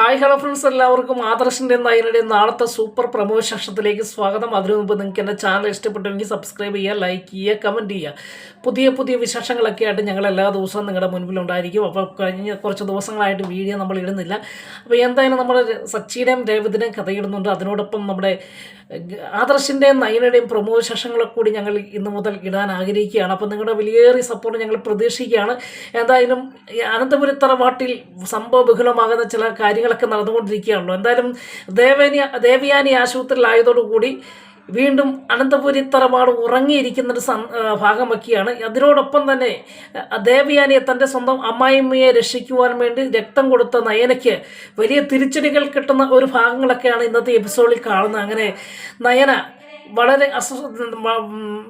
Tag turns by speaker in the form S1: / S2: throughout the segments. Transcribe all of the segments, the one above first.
S1: Hi hello friends എല്ലാവർക്കും ആദർശന്റെ നയനയുടെ നാളത്തെ super promo സെക്ഷത്തിലേക്ക് സ്വാഗതം. അതിനു മുമ്പ് നിങ്ങൾക്ക് എന്റെ ചാനൽ ഇഷ്ടപ്പെട്ടെങ്കിൽ സബ്സ്ക്രൈബ് ചെയ്യുക ലൈക്ക് ചെയ്യുക കമന്റ് ചെയ്യുക. പുതിയ പുതിയ വിശേഷങ്ങളൊക്കെ ആയിട്ട് ഞങ്ങൾ എല്ലാ ദിവസവും നിങ്ങളുടെ മുൻപിലുണ്ടായിരിക്കും അപ്പോൾ കഴിഞ്ഞ കുറച്ച് ദിവസങ്ങളായിട്ട് വീഡിയോ നമ്മൾ ഇടുന്നില്ല. അപ്പോൾ എന്തായാലും നമ്മൾ സച്ചിയുടെയും രേവതിന്റെയും കഥയിടുന്നുണ്ട്. അതിനോടൊപ്പം നമ്മുടെ ആദർശിന്റെയും നയനയുടെയും പ്രമോ വിശേഷങ്ങളൊക്കെ കൂടി ഞങ്ങൾ ഇന്ന് മുതൽ ഇടാൻ ആഗ്രഹിക്കുകയാണ്. അപ്പോൾ നിങ്ങളുടെ വിലയേറിയ സപ്പോർട്ട് ഞങ്ങൾ പ്രതീക്ഷിക്കുകയാണ്. എന്തായാലും അനന്തപുരത്തറ വാട്ടിൽ സംഭവ ബഹുലമാകുന്ന ചില കാര്യങ്ങളൊക്കെ നടന്നുകൊണ്ടിരിക്കുകയാണല്ലോ. എന്തായാലും ദേവനി ദേവയാനി ആശുപത്രിയിലായതോടുകൂടി വീണ്ടും അനന്തപുരി തറവാട് ഉറങ്ങിയിരിക്കുന്നൊരു ഒരു ഭാഗമൊക്കെയാണ്. അതിനോടൊപ്പം തന്നെ ദേവയാനിയെ തന്റെ സ്വന്തം അമ്മായിമ്മയെ രക്ഷിക്കുവാൻ വേണ്ടി രക്തം കൊടുത്ത നയനയ്ക്ക് വലിയ തിരിച്ചടികൾ കിട്ടുന്ന ഒരു ഭാഗങ്ങളൊക്കെയാണ് ഇന്നത്തെ എപ്പിസോഡിൽ കാണുന്നത്. അങ്ങനെ നയന വളരെ അസ്വസ്ഥ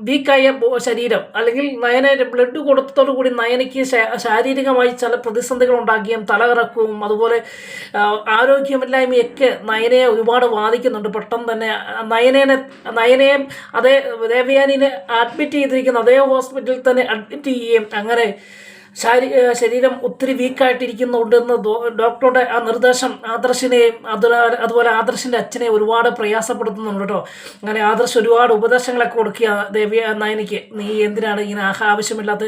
S1: വീക്കായ ശരീരം. അല്ലെങ്കിൽ നയന ബ്ലഡ് കൊടുത്തതോടു കൂടി നയനയ്ക്ക് ശാരീരികമായി ചില പ്രതിസന്ധികൾ ഉണ്ടാക്കുകയും തലകറക്കവും അതുപോലെ ആരോഗ്യമില്ലായ്മയൊക്കെ നയനയെ ഒരുപാട് ബാധിക്കുന്നുണ്ട്. പെട്ടെന്ന് തന്നെ നയനേനെ നയനയെ അതേ ദേവയാനിനെ അഡ്മിറ്റ് ചെയ്തിരിക്കുന്ന അതേ ഹോസ്പിറ്റലിൽ തന്നെ അഡ്മിറ്റ് ചെയ്യുകയും അങ്ങനെ ശാരീ ശരീരം ഒത്തിരി വീക്കായിട്ടിരിക്കുന്നുണ്ടെന്ന് ഡോ- ഡോക്ടറുടെ ആ നിർദ്ദേശം ആദർശിനെയും അതുപോലെ ആദർശിന്റെ അച്ഛനെ ഒരുപാട് പ്രയാസപ്പെടുത്തുന്നുണ്ട് കേട്ടോ. അങ്ങനെ ആദർശ് ഒരുപാട് ഉപദേശങ്ങളൊക്കെ കൊടുക്കുക ദേവി നയനിക്ക്. നീ എന്തിനാണ് ഇങ്ങനെ ആവശ്യമില്ലാത്ത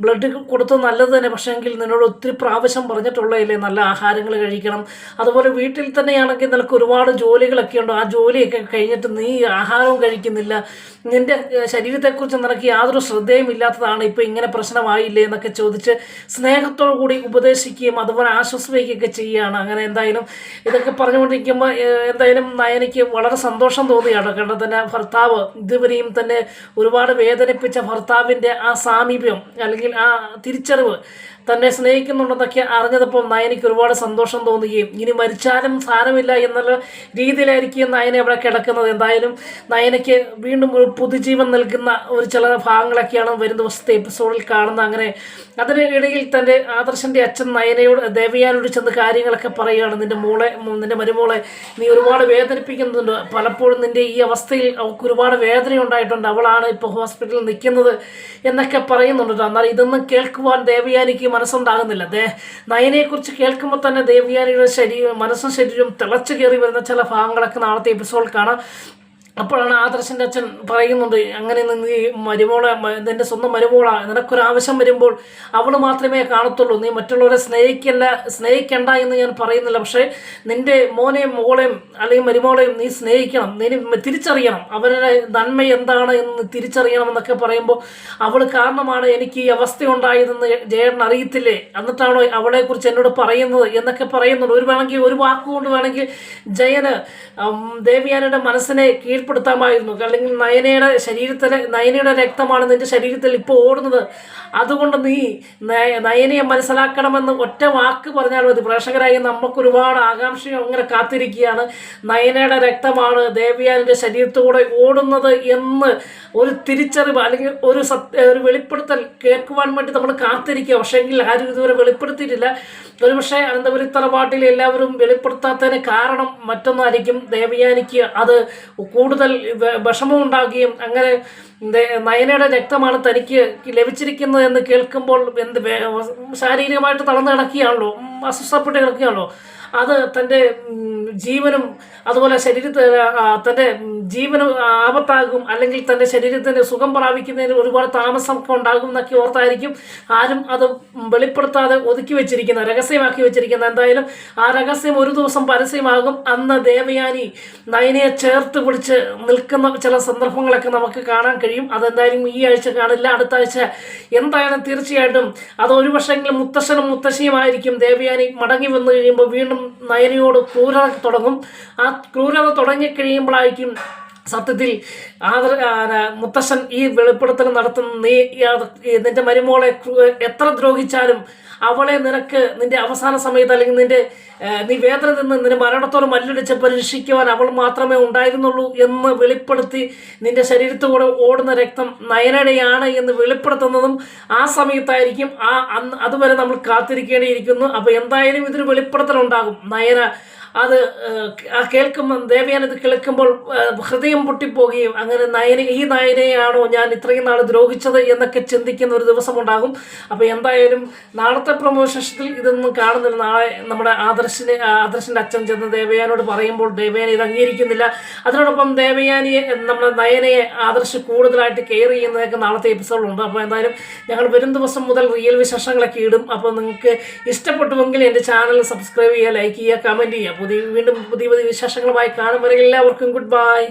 S1: ബ്ലഡ് കൊടുത്തത് നല്ലത് തന്നെ പക്ഷേങ്കിൽ നിന്നോട് ഒത്തിരി പ്രാവശ്യം പറഞ്ഞിട്ടുള്ളതല്ലേ നല്ല ആഹാരങ്ങൾ കഴിക്കണം. അതുപോലെ വീട്ടിൽ തന്നെയാണെങ്കിൽ നിനക്ക് ഒരുപാട് ജോലികളൊക്കെ ഉണ്ടോ. ആ ജോലിയൊക്കെ കഴിഞ്ഞിട്ട് നീ ആഹാരവും കഴിക്കുന്നില്ല. നിന്റെ ശരീരത്തെക്കുറിച്ച് നിനക്ക് യാതൊരു ശ്രദ്ധയും ഇല്ലാത്തതാണ് ഇപ്പോൾ ഇങ്ങനെ പ്രശ്നമായില്ലേ എന്നൊക്കെ ചോദിച്ച് സ്നേഹത്തോടു കൂടി ഉപദേശിക്കുകയും അതുപോലെ ആശ്വസിപ്പിക്കുകയൊക്കെ ചെയ്യുകയാണ്. അങ്ങനെ എന്തായാലും ഇതൊക്കെ പറഞ്ഞുകൊണ്ടിരിക്കുമ്പോൾ എന്തായാലും നയനയ്ക്ക് വളരെ സന്തോഷം തോന്നിയാണ്. കാരണം തന്നെ ഭർത്താവ് ഇതുവരെയും തന്നെ ഒരുപാട് വേദനിപ്പിച്ച ഭർത്താവിന്റെ ആ സാമീപ്യം അല്ലെങ്കിൽ ആ തിരിച്ചറിവ് തന്നെ സ്നേഹിക്കുന്നുണ്ടെന്നൊക്കെ അറിഞ്ഞതപ്പോൾ നയനിക്ക് ഒരുപാട് സന്തോഷം തോന്നുകയും ഇനി മരിച്ചാലും സാരമില്ല എന്നുള്ള രീതിയിലായിരിക്കും നയന അവിടെ കിടക്കുന്നത്. എന്തായാലും നയനയ്ക്ക് വീണ്ടും ഒരു പുതുജീവൻ നൽകുന്ന ഒരു ചില ഭാഗങ്ങളൊക്കെയാണ് വരും ദിവസത്തെ എപ്പിസോഡിൽ കാണുന്നത്. അങ്ങനെ അതിനിടയിൽ തന്റെ ആദർശന്റെ അച്ഛൻ നയനയോട് ദേവയാനോട് ചെന്ന് കാര്യങ്ങളൊക്കെ പറയുകയാണ്. നിന്റെ മോളെ നിന്റെ മരുമോളെ നീ ഒരുപാട് വേദനിപ്പിക്കുന്നുണ്ട്. പലപ്പോഴും നിന്റെ ഈ അവസ്ഥയിൽ അവൾക്ക് ഒരുപാട് വേദന ഉണ്ടായിട്ടുണ്ട് അവളാണ് ഇപ്പോൾ ഹോസ്പിറ്റലിൽ നിൽക്കുന്നത് എന്നൊക്കെ പറയുന്നുണ്ട്. എന്നാൽ ഇതൊന്നും കേൾക്കുവാൻ ദേവയാനിക്ക് മനസ്സുണ്ടാകുന്നില്ല. ദേ നയനെക്കുറിച്ച് കേൾക്കുമ്പോൾ തന്നെ ദേവയാനിയുടെ ശരീരം മനസ്സും ശരീരവും തിളച്ചു കയറി വരുന്ന ചില ഭാഗങ്ങളൊക്കെ നാളത്തെ എപ്പിസോഡ് കാണാം. അപ്പോഴാണ് ആദർശന്റെ അച്ഛൻ പറയുന്നുണ്ട് അങ്ങനെ ഈ മരുമോളെ നിന്റെ സ്വന്തം മരുമോളാണ് നിനക്കൊരാവശ്യം വരുമ്പോൾ അവൾ മാത്രമേ കാണത്തുള്ളൂ. നീ മറ്റുള്ളവരെ സ്നേഹിക്കല്ല സ്നേഹിക്കണ്ട എന്ന് ഞാൻ പറയുന്നില്ല. പക്ഷേ നിന്റെ മോനെയും മോളെയും അല്ലെങ്കിൽ മരുമോളെയും നീ സ്നേഹിക്കണം. നീ തിരിച്ചറിയണം. അവരുടെ നന്മ എന്താണ് എന്ന് തിരിച്ചറിയണം എന്നൊക്കെ പറയുമ്പോൾ അവൾ കാരണമാണ് എനിക്ക് ഈ അവസ്ഥ ഉണ്ടായതെന്ന് ജയേട്ടൻ അറിയത്തില്ലേ? എന്നിട്ടാണോ അവളെക്കുറിച്ച് എന്നോട് പറയുന്നത്? എന്നൊക്കെ പറയുന്നുണ്ട്. ഒരു വേണമെങ്കിൽ ഒരു വാക്കുകൊണ്ട് വേണമെങ്കിൽ ജയന് ദേവിയാനയുടെ മനസ്സിനെ മനസ്സിനെ കീഴ്പ്പെടുത്താമായിരുന്നു അല്ലെങ്കിൽ നയനയുടെ ശരീരത്തിലെ നയനയുടെ രക്തമാണ് നിന്റെ ശരീരത്തിൽ ഇപ്പോൾ ഓടുന്നത്. അതുകൊണ്ട് നീ നയ- നയനയെ മനസ്സിലാക്കണമെന്ന് ഒറ്റ വാക്ക് പറഞ്ഞാൽ മതി. പ്രേക്ഷകരായി നമുക്ക് ഒരുപാട് ആകാംക്ഷയും അങ്ങനെ കാത്തിരിക്കുകയാണ്. നയനയുടെ രക്തമാണ് ദേവിയാനിന്റെ ശരീരത്തിലൂടെ ഓടുന്നത് എന്ന് ഒരു തിരിച്ചറിവ് അല്ലെങ്കിൽ ഒരു സത്യ ഒരു വെളിപ്പെടുത്തൽ കേൾക്കുവാൻ വേണ്ടി നമ്മൾ കാത്തിരിക്കുക. പക്ഷേങ്കിൽ ആരും ഇതുവരെ വെളിപ്പെടുത്തിയിട്ടില്ല. ഒരുപക്ഷെ അനന്തപുരി തറവാട്ടിൽ എല്ലാവരും വെളിപ്പെടുത്താത്തതിന് കാരണം മറ്റൊന്നായിരിക്കും ദേവയാനിക്ക് അത് കൂടുതൽ വ- വിഷമമുണ്ടാകുകയും അങ്ങനെ നയനയുടെ രക്തമാണ് തനിക്ക് ലഭിച്ചിരിക്കുന്നത് എന്ന് കേൾക്കുമ്പോൾ എന്ത് ശാരീരികമായിട്ട് തളർന്നു കിടക്കുകയാണല്ലോ അസ്വസ്ഥപ്പെട്ട് കിടക്കുകയാണല്ലോ. അത് തന്റെ ജീവനും അതുപോലെ ശരീരത്തെ ആ, തന്റെ ജീവനും ആപത്താകും. അല്ലെങ്കിൽ തന്റെ ശരീരത്തിന്റെ സുഖം പ്രാപിക്കുന്നതിന് ഒരുപാട് താമസമൊക്കെ ഉണ്ടാകും എന്നൊക്കെ ഓർത്തായിരിക്കും ആരും അത് വെളിപ്പെടുത്താതെ ഒതുക്കി വെച്ചിരിക്കുന്ന രഹസ്യമാക്കി വെച്ചിരിക്കുന്ന എന്തായാലും ആ രഹസ്യം ഒരു ദിവസം പരസ്യമാകും. അന്ന് ദേവയാനി നയനയെ ചേർത്ത് പിടിച്ച് നിൽക്കുന്ന ചില സന്ദർഭങ്ങളൊക്കെ നമുക്ക് കാണാൻ കഴിയും. അതെന്തായാലും ഈ ആഴ്ച കാണില്ല. അടുത്ത ആഴ്ച എന്തായാലും തീർച്ചയായിട്ടും അത് ഒരു പക്ഷേങ്കിലും മുത്തശ്ശനും മുത്തശ്ശിയുമായിരിക്കും. ദേവയാനി മടങ്ങി വന്നു കഴിയുമ്പോൾ വീണ്ടും നയനയോട് ക്രൂരത തുടങ്ങും. ആ ക്രൂരത തുടങ്ങിക്കഴിയുമ്പോഴായിരിക്കും സത്യത്തിൽ ആദർ മുത്തശ്ശൻ ഈ വെളിപ്പെടുത്തൽ നടത്തുന്ന നീ നിന്റെ മരുമോളെ എത്ര ദ്രോഹിച്ചാലും അവളെ നിനക്ക് നിന്റെ അവസാന സമയത്ത് അല്ലെങ്കിൽ നിന്റെ നീ വേദന നിന്ന് നിന്റെ മരണത്തോട് മല്ലടിച്ച് പരീക്ഷിക്കുവാൻ അവൾ മാത്രമേ ഉണ്ടായിരുന്നുള്ളൂ എന്ന് വെളിപ്പെടുത്തി നിന്റെ ശരീരത്തോടെ ഓടുന്ന രക്തം നയനടയാണ് എന്ന് വെളിപ്പെടുത്തുന്നതും ആ സമയത്തായിരിക്കും ആ അതുവരെ നമ്മൾ കാത്തിരിക്കേണ്ടിയിരിക്കുന്നു. അപ്പോൾ എന്തായാലും ഇതൊരു വെളിപ്പെടുത്തൽ ഉണ്ടാകും നയന അത് ആ കേൾക്കുമ്പോൾ ദേവയാൻ ഇത് കേൾക്കുമ്പോൾ ഹൃദയം പൊട്ടിപ്പോവുകയും അങ്ങനെ നയന ഈ നയനയാണോ ഞാൻ ഇത്രയും നാൾ ദ്രോഹിച്ചത് എന്നൊക്കെ ചിന്തിക്കുന്ന ഒരു ദിവസം ഉണ്ടാകും. അപ്പോൾ എന്തായാലും നാളത്തെ പ്രമോഷത്തിൽ ഇതൊന്നും കാണുന്നില്ല. നാളെ നമ്മുടെ ആദർശിനെ ആദർശിന്റെ അച്ഛൻ ചെന്ന് ദേവയാനോട് പറയുമ്പോൾ ദേവയാൻ ഇത് അംഗീകരിക്കുന്നില്ല. അതിനോടൊപ്പം ദേവയാനിയെ നമ്മുടെ നയനയെ ആദർശ് കൂടുതലായിട്ട് കെയർ ചെയ്യുന്നതൊക്കെ നാളത്തെ എപ്പിസോഡുണ്ട് അപ്പോൾ എന്തായാലും ഞങ്ങൾ വരും ദിവസം മുതൽ റിയൽ വിശേഷങ്ങളൊക്കെ ഇടും. അപ്പോൾ നിങ്ങൾക്ക് ഇഷ്ടപ്പെട്ടുവെങ്കിൽ എന്റെ ചാനൽ സബ്സ്ക്രൈബ് ചെയ്യുക ലൈക്ക് ചെയ്യുക കമന്റ് ചെയ്യുക. പുതിയ വീണ്ടും പുതിയ പുതിയ വിശേഷങ്ങളുമായി കാണും വരെ എല്ലാവർക്കും ഗുഡ് ബൈ